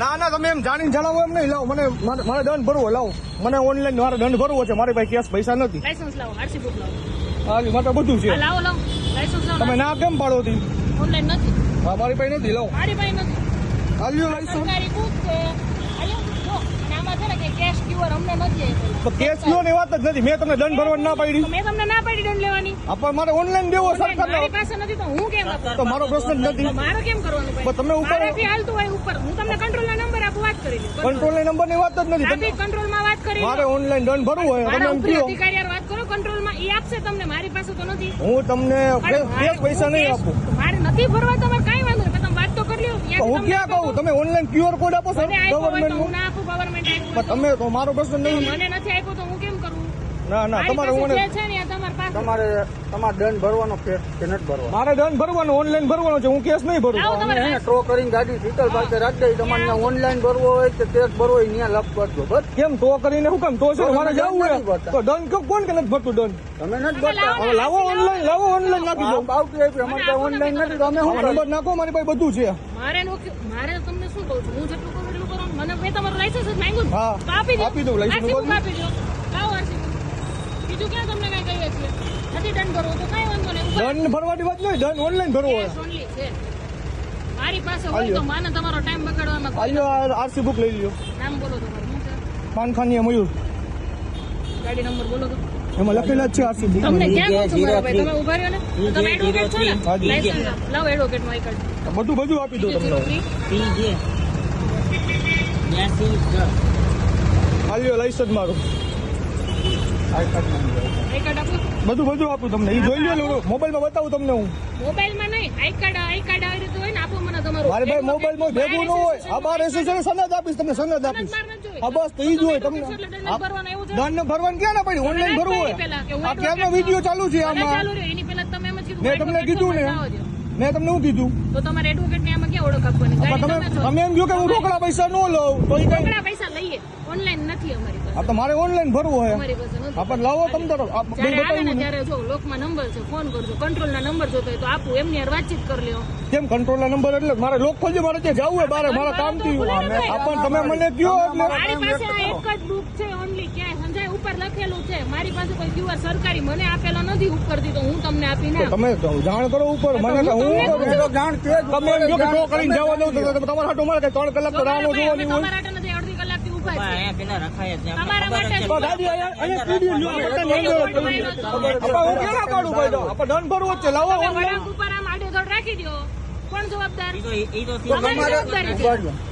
ના ના તમે એમ જાણીને જણાવો એમ નહીં. લાવો મને મારે દંડ ભરવો લાવો. મને ઓનલાઈન મારે દંડ ભરવો છે. મારી પાસે કેશ પૈસા નથી. લાઇસન્સ લાવો આરસી બુક લાવો. હા મારે બધું છે. લાવો લાવો. લાયસન્સ લાવો તમે ના કેમ પાડો હતી ઓનલાઈન નથી. હા મારી પાસે નથી લાવો. મારી પાસે નથી. આલ્યો લાઈસન્સ સરકારી બુક છે. કેશ ક્યુઆર અમને નથી. તો કેશ ને વાત જ નથી. મેં તમને દંડ ભરવા ના પાડી. મેં તમને ના પાડી. દંડ પણ મારે ઓનલાઈન દેવો સરકાર મારી પાસે નથી તો હું કેમ તો મારો પ્રશ્ન જ નથી. મારે કેમ કરવાનું પણ તમે ઉપર- હાલતું હોય ઉપર. હું તમને કંટ્રોલ નંબર આપું વાત કરી લઉં કંટ્રોલ નંબરની વાત જ નથી. ટ્રાફિક કંટ્રોલમાં વાત કરી મારે ઓનલાઈન દંડ ભરવું હોય તમે એમ અધિકારી વાત કરો કંટ્રોલમાં એ આપશે તમને મારી પાસે તો નથી. હું તમને કેશ પૈસા નહીં આપું. મારે નથી ભરવા તમારે કાંઈ વાંધો નહીં તમે વાત તો કરી લ્યો હું ક્યાં કહું? તમે ઓનલાઈન ક્યુઆર કોડ આપો સર ગવર્મેન્ટ હું ના આપું ગવર્મેન્ટ તમે તો મારો પ્રશ્ન નહીં મને નથી આપ્યો તો હું કેમ કરું? ના ના તમારે છે ને તમારી પાસે? તમારે દંડ ભરવાનો કે નથી ભરવાનો? મારે દંડ ભરવાનો ઓનલાઈન ભરવાનો છે હું કેસ નહીં ભરું. લાવો તમે એને ટ્રો કરીને ગાડી ડિટેલ પાસે રાખી દઈ. તમારે ત્યાં ઓનલાઈન ભરવો હોય કે કેસ ભરવો હોય ત્યાં લખ કરજો બસ. કેમ તો કરીને શું કેમ? તો છે મારે જવું હોય તો દંડ કોણ કે નથી ભરતું દંડ? તમે નથી ભરતા. હવે લાવો ઓનલાઈન લાવો ઓનલાઈન નાખી દો આવતી આવી અમારે ત્યાં ઓનલાઈન નથી તો અમે શું નંબર નાખો મારી પાસે બધું છે. મારે મારે તમને શું કહું છું? હું જેટલું કહું એટલું કરો. મને મેં તમારું લાઇસન્સ માંગ્યું હા. આપી દઉં, બધું. આપી દો? લાવો RC book. બીજું ક્યાં તમને કઈ કહીએ છીએ? નથી દંડ ભરવો તો કઈ વાંધો નહીં. દંડ ભરવાની વાત નહીં દંડ ઓનલાઈન ભરવો છે. મારી પાસે હોય તો માને તમારો ટાઈમ બગાડવામાં કોઈ આરસી બુક લઈ લ્યો. નામ બોલો તમારું શું છે? પાનખાની મયુર ગાડી નંબર બોલો તો. એમાં લખેલા જ છે આરસી બુક તમને ક્યાં કહું છું મારા ભાઈ? તમે ઊભા રહ્યો ને? તો તમે એડવોકેટ છો ને. લાયસન્સ એડવોકેટમાં એક કાર્ડ. બધું બધું આપી દો તમને. પીજે. બ્યાસી છ આલ્યો લાઇસન્સ મારું. બધું બધું આપું તમને. એ જોઈ લ્યો મોબાઈલમાં બતાવું તમને હું. મોબાઈલમાં નહીં. આઈ કાર્ડ આઈ કાર્ડ આવી રીતે હોય ને આપો મને તમારું. મારે ભાઈ મોબાઈલમાં ભેગું ન હોય. આ બાર એસોસિએશન સનદ આપીશ તમને સનદ આપીશ. હા બસ તો ઈ જ હોય તમને. દંડ ભરવાનું ક્યાં ના પડી ઓનલાઈન ભરવું હોય. આ ક્યારનો વીડિયો ચાલુ છે આમાં? એમ મેં તમને કીધું ને. મેં તમને શું કીધું. તો તમારે એડવોકેટ ને આમાં ક્યાં ઓળખ આપવાની તમે એમ કહ્યું કે હું રોકડા પૈસા ન લઉં તો રોકડા પૈસા લઈએ. ઓનલાઈન નથી અમારી પાસે. આ તો મારે ઓનલાઈન ભરવું હોય. અમારી પાસે નથી. આપણે લાવો તમે તારો આવે ને ત્યારે જો લોકમાં નંબર છે ફોન કરજો કંટ્રોલ ના નંબર જોતો હોય તો આપું એમની યાર વાતચીત કરી લ્યો. કેમ કંટ્રોલ નંબર એટલે મારે લોક ખોલજો મારે ત્યાં જવું હોય બારે મારા કામથી. આપણ તમે મને કયો એટલે? મારી પાસે આ એક જ બુક છે ઓનલી ક્યાંય સમજાય? ઉપર લખેલું છે. મારી પાસે કોઈ ક્યુઆર સરકારી મને આપેલો નથી ઉપરથી તો હું તમને આપીને ના તમે જાણ કરો ઉપર. મને તો હું જાણ તે તમે ટો કરીને જવા દઉં તો તમારા હાટું મારે ત્રણ કલાક તો રાહ જોવાની હોય. રાખી દો કોણ જવાબદાર?